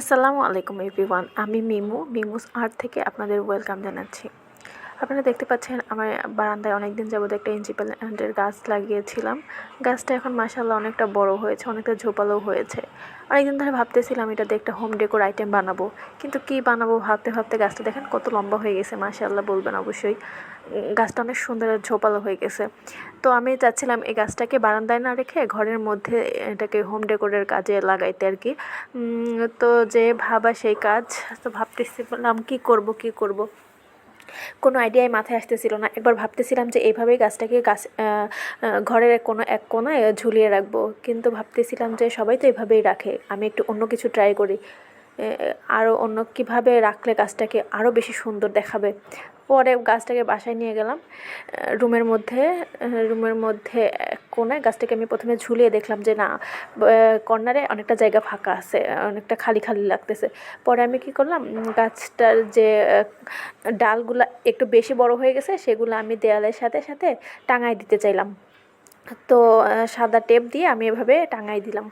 আসসালামু আলাইকুম এভরিওয়ান। আমি মিমু মিমুস আর্ট থেকে আপনাদের ওয়েলকাম জানাচ্ছি। আপনারা দেখতে পাচ্ছেন আমার বারান্দায় অনেক দিন যাবত একটা ইঞ্চি প্ল্যান্টের গাছ লাগিয়েছিলাম। গাছটা এখন মাসাল্লাহ অনেকটা বড় হয়েছে, অনেকটা ঝোপালো হয়েছে। অনেকদিন ধরে ভাবতেছিলাম এটা একটা হোম ডেকোর আইটেম বানাবো, কিন্তু কি বানাবো ভাবতে ভাবতে গাছটা দেখেন কত লম্বা হয়ে গেছে মাসাল্লাহ বলবেন অবশ্যই। গাছটা অনেক সুন্দর আর ঝোপালো হয়ে গেছে। তো আমি চাচ্ছিলাম এই গাছটাকে বারান্দায় না রেখে ঘরের মধ্যে এটাকে হোম ডেকোরের কাজে লাগাইতে আর কি। তো যে ভাবা সেই কাজ, তো ভাবতেছিলাম কি করব কি করব? কোনো আইডিয়াই মাথায় আসতেছিল না। একবার ভাবতেছিলাম যে এইভাবেই গাছটাকে গাছ ঘরের কোনো, এক কোনায় ঝুলিয়ে রাখব। কিন্তু ভাবতেছিলাম যে সবাই তো এভাবেই রাখে। আমি একটু অন্য কিছু ট্রাই করি। আরও অন্য কীভাবে রাখলে গাছটাকে আরও বেশি সুন্দর দেখাবে? পরে গাছটাকে বাসায় নিয়ে গেলাম। রুমের মধ্যে রুমের মধ্যে কোনায় গাছটাকে আমি প্রথমে ঝুলিয়ে দেখলাম যে না কর্নারে অনেকটা জায়গা ফাঁকা আছে, অনেকটা খালি খালি লাগতেছে। পরে আমি কি করলাম গাছটার যে ডালগুলা একটু বেশি বড় হয়ে গেছে, সেগুলো আমি দেয়ালের সাথে সাথে টাঙায় দিতে চাইলাম। তো সাদা টেপ দিয়ে আমি এভাবে টাঙাই দিলাম।